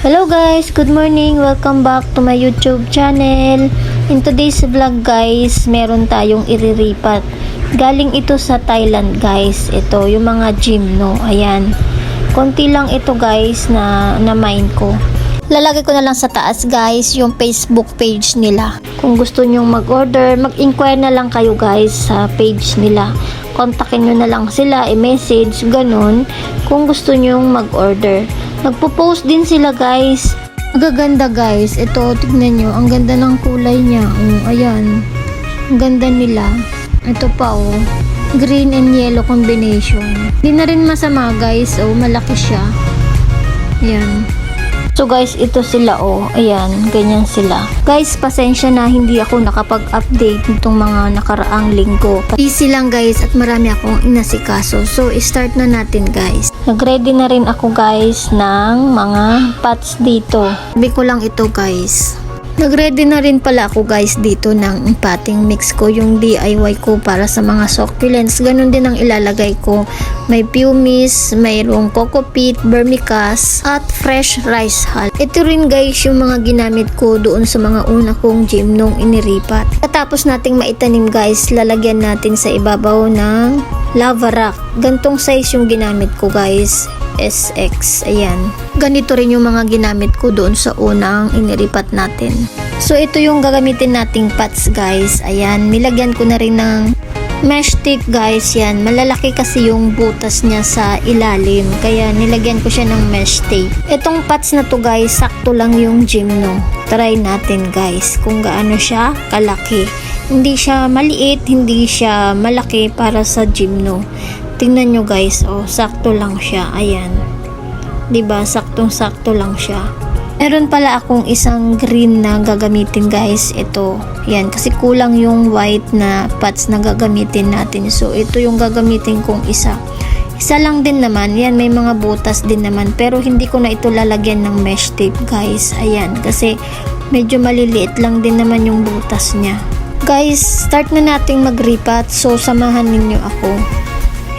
Hello guys, good morning. Welcome back to my YouTube channel. In today's vlog guys, meron tayong iriripat. Galing ito sa Thailand guys. Ito, yung mga gym no. Ayan. Konti lang ito guys na na mind ko. Lalagay ko na lang sa taas guys yung Facebook page nila. Kung gusto nyong mag-order, mag-inquire na lang kayo guys sa page nila. Kontakin nyo na lang sila, i-message, ganun, kung gusto nyong mag-order. Nagpo-post din sila guys. Magaganda guys. Ito, tignan nyo. Ang ganda ng kulay niya. Oh, ayan. Ang ganda nila. Ito pa oh. Green and yellow combination. Hindi na rin masama guys. Oh, malaki siya. Ayan. So guys, ito sila oh. Ayan, ganyan sila. Guys, pasensya na hindi ako nakapag-update nitong mga nakaraang linggo. Easy lang guys at marami akong inasikaso. So, start na natin guys. Nag-ready na rin ako guys ng mga pots dito. Sabi ko lang ito guys. Nag-ready na rin pala ako guys dito ng potting mix ko, yung DIY ko para sa mga succulents. Ganun din ang ilalagay ko. May pumice, mayroong coco peat, vermicast, at fresh rice hull. Ito rin guys yung mga ginamit ko doon sa mga una kong gym nung iniripat. Katapos nating maitanim guys, lalagyan natin sa ibabaw ng lava rock. Gantong size yung ginamit ko guys. SX. Ayan. Ganito rin yung mga ginamit ko doon sa unang iniripat natin. So, ito yung gagamitin nating pots, guys. Ayan. Nilagyan ko na rin ng mesh tape, guys. Yan. Malalaki kasi yung butas niya sa ilalim. Kaya, nilagyan ko siya ng mesh tape. Itong pots na to, guys, sakto lang yung gymno. Try natin, guys, kung gaano siya kalaki. Hindi siya maliit, hindi siya malaki para sa gymno. Tingnan nyo guys, oh, sakto lang siya. Ayan. 'Di ba Saktong-sakto lang siya. Meron pala akong isang green na gagamitin guys. Ito. Yan. Kasi kulang yung white na pots na gagamitin natin. So, ito yung gagamitin kong isa. Isa lang din naman. Yan, may mga butas din naman. Pero hindi ko na ito lalagyan ng mesh tape guys. Ayan. Kasi medyo maliliit lang din naman yung butas niya. Guys, start na nating magripat. So, samahan ninyo ako.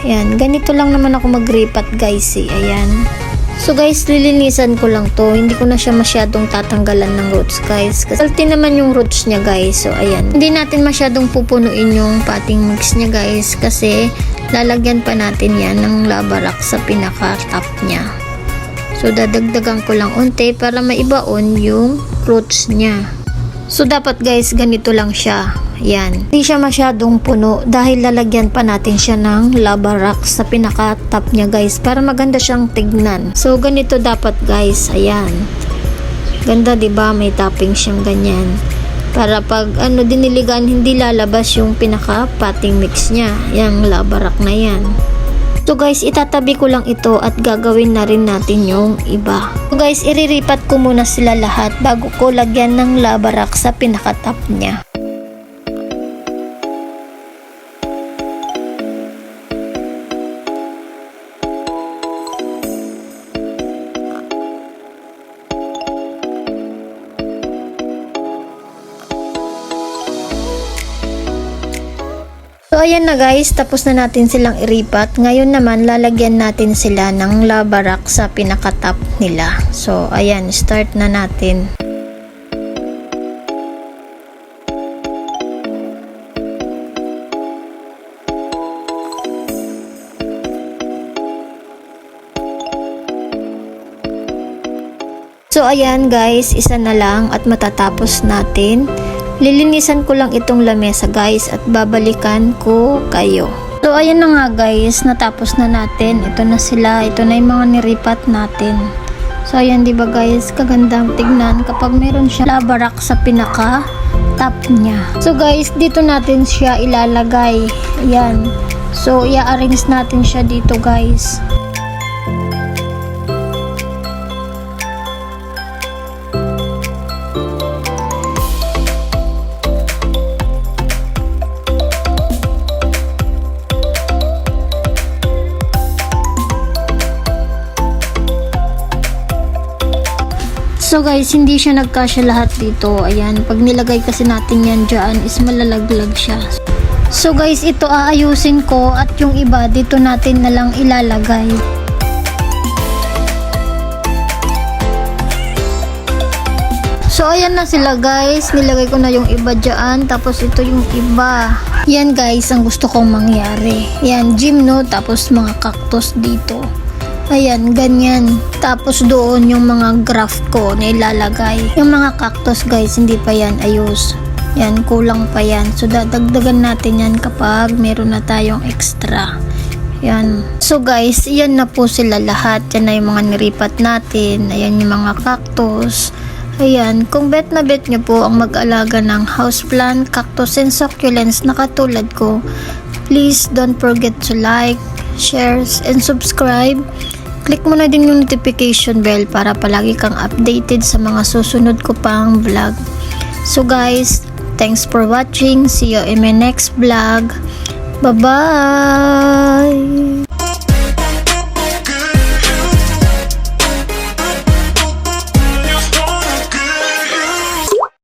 Ayan, ganito lang naman ako mag-ripat guys eh. Ayan. So guys, lilinisan ko lang to. Hindi ko na siya masyadong tatanggalan ng roots guys. Kasi naman yung roots niya guys. So ayan. Hindi natin masyadong pupunuin yung potting mix niya guys. Kasi lalagyan pa natin yan ng lava rock sa pinaka-top niya. So dadagdagan ko lang unti para maibaon yung roots niya. So dapat guys, ganito lang siya. Yan. Hindi siya masyadong puno dahil lalagyan pa natin siya ng lava rock sa pinaka-top niya guys para maganda siyang tignan. So ganito dapat guys. Ayan. Ganda 'di ba? May topping siyang ganyan. Para pag ano diniligan hindi lalabas yung pinaka-potting mix niya. Yang lava rock na yan. So guys, itatabi ko lang ito at gagawin na rin natin yung iba. So guys, iriripat ko muna sila lahat bago ko lagyan ng lava sa pinaka-top niya. Ayan na guys, tapos na natin silang iripat. Ngayon naman lalagyan natin sila ng lava rock sa pinaka-top nila. So ayan, start na natin. So ayan guys, isa na lang at matatapos natin. Lilinisan ko lang itong lamesa guys at babalikan ko kayo. So ayan na nga guys, natapos na natin. Ito na sila, ito na yung mga niripat natin. So ayan 'di ba guys, kagandang tignan kapag meron siya lava rock sa pinaka top niya. So guys, dito natin siya ilalagay. Ayan. So i-arrange natin siya dito guys. So guys, hindi siya nagkasya lahat dito. Ayan, pag nilagay kasi natin yan dyan is malalaglag siya. So guys, ito aayusin ko at yung iba dito natin na lang ilalagay. So, ayan na sila guys. Nilagay ko na yung iba dyan. Tapos, ito yung iba. Yan guys, ang gusto kong mangyari. Yan, gym no. Tapos, mga cactus dito. Ayan, ganyan. Tapos, doon yung mga graph ko na ilalagay. Yung mga cactus guys, hindi pa yan ayos. Yan, kulang pa yan. So, dadagdagan natin yan kapag meron na tayong extra. Yan. So guys, yan na po sila lahat. Yan na yung mga niripat natin. Ayan yung mga cactus. Ayan, kung bet na bet nyo po ang mag-alaga ng houseplant, cactus, and succulents na katulad ko, please don't forget to like, share, and subscribe. Click mo na din yung notification bell para palagi kang updated sa mga susunod ko pang vlog. So guys, thanks for watching. See you in my next vlog. Bye-bye!